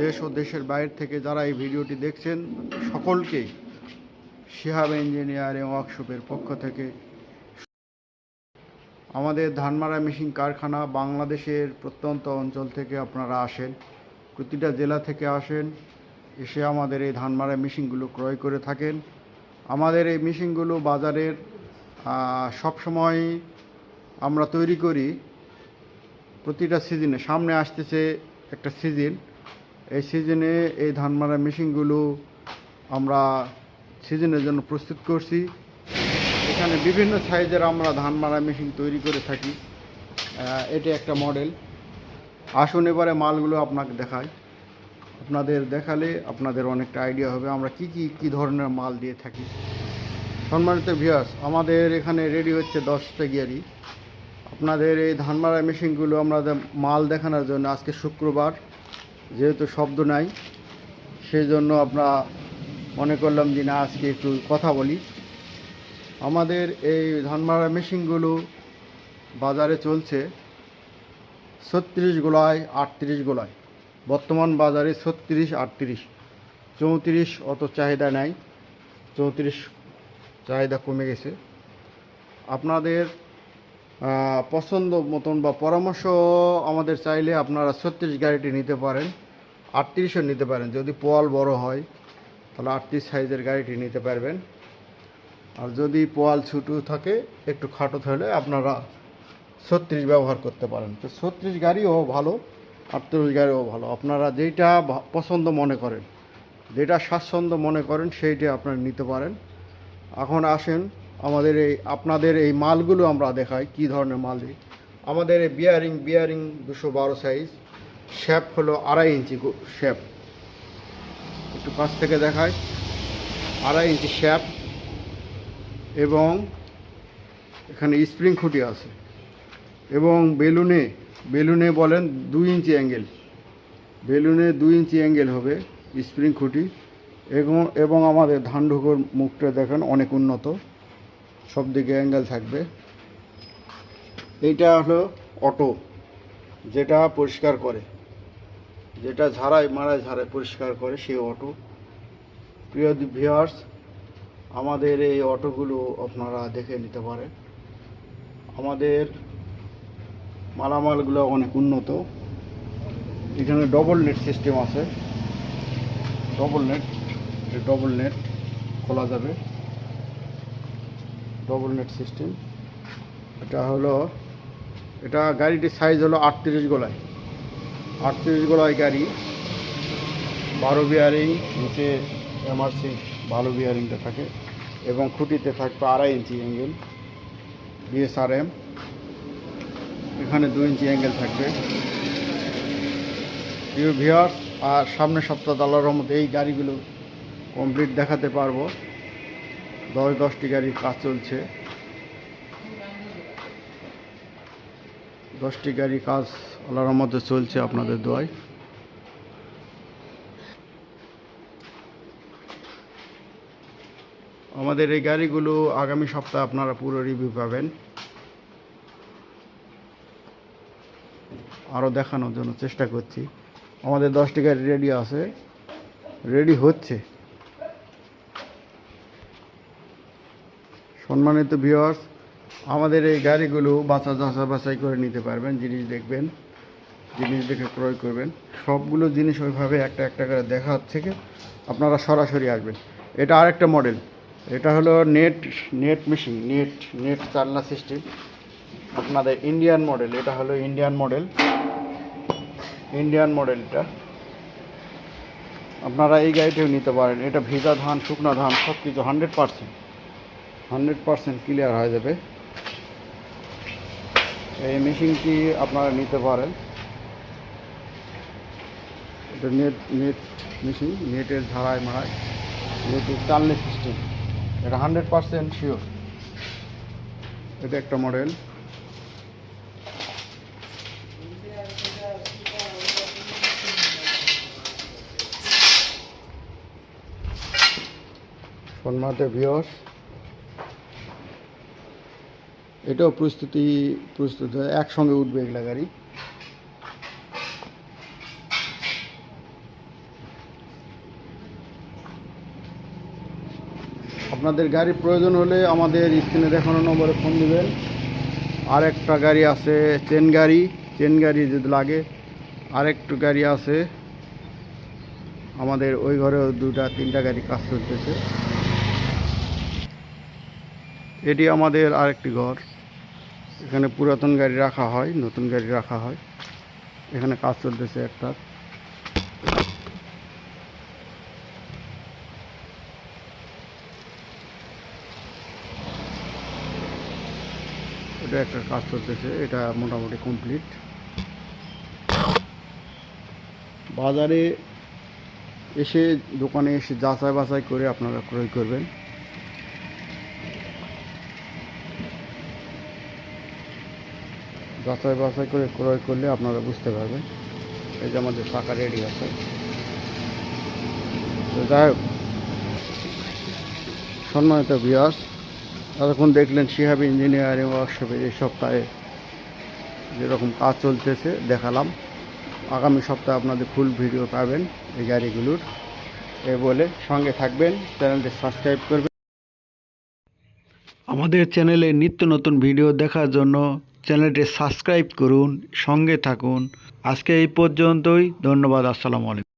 দেশ ও দেশের বাইরে থেকে যারা এই ভিডিওটি দেখছেন সকলকেই শিহাব ইঞ্জিনিয়ারিং ওয়ার্কশপের পক্ষ থেকে আমাদের ধানমারা মেশিন কারখানা বাংলাদেশের প্রত্যন্ত অঞ্চল থেকে আপনারা আসেন, প্রতিটা জেলা থেকে আসেন, এসে আমাদের এই ধানমারা মেশিনগুলো ক্রয় করে থাকেন। আমাদের এই মেশিনগুলো বাজারের সব সময় আমরা তৈরি করি প্রতিটা সিজনে। সামনে আসতেছে একটা সিজন এই সিজনে এই ধান মারা মেশিনগুলো আমরা সিজনের জন্য প্রস্তুত করছি। এখানে বিভিন্ন সাইজের আমরা ধান মারা মেশিন তৈরি করে থাকি। এটি একটা মডেল আসুন এবারে মালগুলো আপনাকে দেখাই। আপনাদের দেখালে আপনাদের অনেকটা আইডিয়া হবে আমরা কি কি কি ধরনের মাল দিয়ে থাকি। সম্মানিত ভিয়াস আমাদের এখানে রেডি হচ্ছে দশটা গিয়ারি। আপনাদের এই ধান মারা মেশিনগুলো আমরা মাল দেখানোর জন্য আজকে শুক্রবার। যেহেতু শব্দ নাই সেই জন্য আমরা মনে করলাম যে না, আজকে একটু কথা বলি। আমাদের এই ধানমারা মেশিনগুলো বাজারে চলছে ছত্রিশ গোলায় আটত্রিশ গোলায়। বর্তমান বাজারে ছত্রিশ, আটত্রিশ, চৌত্রিশ অত চাহিদা নাই, চৌত্রিশ চাহিদা কমে গেছে। আপনাদের পছন্দ মতন বা পরামর্শ আমাদের চাইলে আপনারা ছত্রিশ গাড়িটি নিতে পারেন, আটত্রিশও নিতে পারেন। যদি পোয়াল বড় হয়, তাহলে আটত্রিশ সাইজের গাড়িটি নিতে পারবেন। আর যদি পোয়াল ছোটো থাকে, একটু খাটো হলে আপনারা ছত্রিশ ব্যবহার করতে পারেন। তো ছত্রিশ গাড়িও ভালো, আটত্রিশ গাড়িও ভালো। আপনারা যেইটা পছন্দ মনে করেন যেটা স্বাচ্ছন্দ্য মনে করেন, সেইটা আপনারা নিতে পারেন। এখন আসেন আমাদের এই, আপনাদের এই মালগুলো আমরা দেখাই, কি ধরনের মাল দিই আমাদের এই বিয়ারিং বিয়ারিং দুশো বারো সাইজ শ্যাপ হলো আড়াই ইঞ্চি শ্যাপ একটু কাছ থেকে দেখাই। আড়াই ইঞ্চি শ্যাপ এবং এখানে স্প্রিং খুঁটি আছে। এবং বেলুনে বেলুনে বলেন দুই ইঞ্চি অ্যাঙ্গেল বেলুনে দুই ইঞ্চি অ্যাঙ্গেল হবে স্প্রিং খুঁটি। এবং এবং আমাদের ধান ঢুকোর মুখটা দেখেন অনেক উন্নত। সব দিকে অ্যাঙ্গেল থাকবে। এইটা হলো অটো যেটা পরিষ্কার করে। যেটা ঝাড়াই মারাই ঝাড়াই পরিষ্কার করে সেই অটো প্রিয় ভিউয়ার্স আমাদের এই অটোগুলো আপনারা দেখে নিতে পারেন। আমাদের মালামালগুলো অনেক উন্নত। এখানে ডবল নেট সিস্টেম আছে। ডবল নেট ডবল নেট খোলা যাবে। ডবল নেট সিস্টেম এটা হলো, এটা গাড়িটির সাইজ হলো আটত্রিশ গোলায়। আটত্রিশ গোলায় গাড়ি, বারো বিয়ারিং নিচে এমআরসি ভালো বিয়ারিংটা থাকে এবং খুঁটিতে থাকবে আড়াই ইঞ্চি অ্যাঙ্গেল বিএসআরএম এখানে দু ইঞ্চি অ্যাঙ্গেল থাকবে। প্রিয় আর সামনের সপ্তাহ আল্লাহর মধ্যে এই গাড়িগুলো কমপ্লিট দেখাতে পারব। দশ দশটি গাড়ির কাজ চলছে। দশটি গাড়ি কাজ আল্লাহর মধ্যে চলছে আপনাদের দোয়ায়। আমাদের এই গাড়িগুলো আগামী সপ্তাহে আপনারা পুরো রিভিউ পাবেন। আরও দেখানোর জন্য চেষ্টা করছি। আমাদের দশটি গাড়ি রেডি আছে। রেডি হচ্ছে। সম্মানিত ভিওয়ার্স আমাদের এই গাড়িগুলো বাছা যাচা বাছাই করে নিতে পারবেন, জিনিস দেখবেন, জিনিস দেখে ক্রয় করবেন। সবগুলো জিনিস ওইভাবে একটা একটা করে দেখার থেকে আপনারা সরাসরি আসবেন। এটা আরেকটা মডেল এটা হলো net net machine net net চালনা সিস্টেম আপনাদের ইন্ডিয়ান মডেল এটা হলো ইন্ডিয়ান মডেল ইন্ডিয়ান মডেল এটা আপনারা এই গাড়িটাও নিতে পারেন। এটা ভিজা ধান, শুকনো ধান সব কিছু hundred percent hundred percent clear হয়ে যাবে। এই মেশিনটি আপনারা নিতে পারেন। এটা নেট নেট মেশিন, নেটের ধারায় মারাই নেটের চালনি সিস্টেম, এটা হান্ড্রেড পারসেন্ট শিওর। এটা একটা মডেল। সম্মানিত ভিওস এটাও প্রস্তুতি, প্রস্তুত হয়, একসঙ্গে উঠবে এগুলা গাড়ি। আপনাদের গাড়ি প্রয়োজন হলে আমাদের স্ক্রিনে দেখানো নম্বরে ফোন দেবেন। আর একটা গাড়ি আছে, চেন গাড়ি। চেন গাড়ি যদি লাগে, আরেকটু গাড়ি আছে। আমাদের ওই ঘরেও দুটা, তিনটা গাড়ি কাজ চলতেছে। এটি আমাদের আরেকটি ঘর। এখানে পুরাতন গাড়ি রাখা হয়, নতুন গাড়ি রাখা হয়। এখানে কাজ চলতেছে একটা। এটা একটা কাজ চলতেছে, এটা মোটামুটি কমপ্লিট বাজারে এসে, দোকানে এসে যাচাই বাছাই করে আপনারা ক্রয় করবেন। যাচাই বাছাই করে ক্রয় করলে আপনারা বুঝতে পারবেন। এই যে আমাদের টাকা রেডি আছে। তো যাই হোক, সম্মানিত বিয়াস এতক্ষণ দেখলেন শিহাব ইঞ্জিনিয়ারিং ওয়ার্কশপের এই সপ্তাহে যেরকম কাজ চলতেছে, দেখালাম। আগামী সপ্তাহে আপনাদের ফুল ভিডিও পাবেন এই গাড়িগুলোর। এ বলে সঙ্গে থাকবেন, চ্যানেলটি সাবস্ক্রাইব করবেন। আমাদের চ্যানেলে নিত্য নতুন ভিডিও দেখার জন্য চ্যানেলটি সাবস্ক্রাইব করুন সঙ্গে থাকুন। আজকে এই পর্যন্তই ধন্যবাদ আসসালামু আলাইকুম।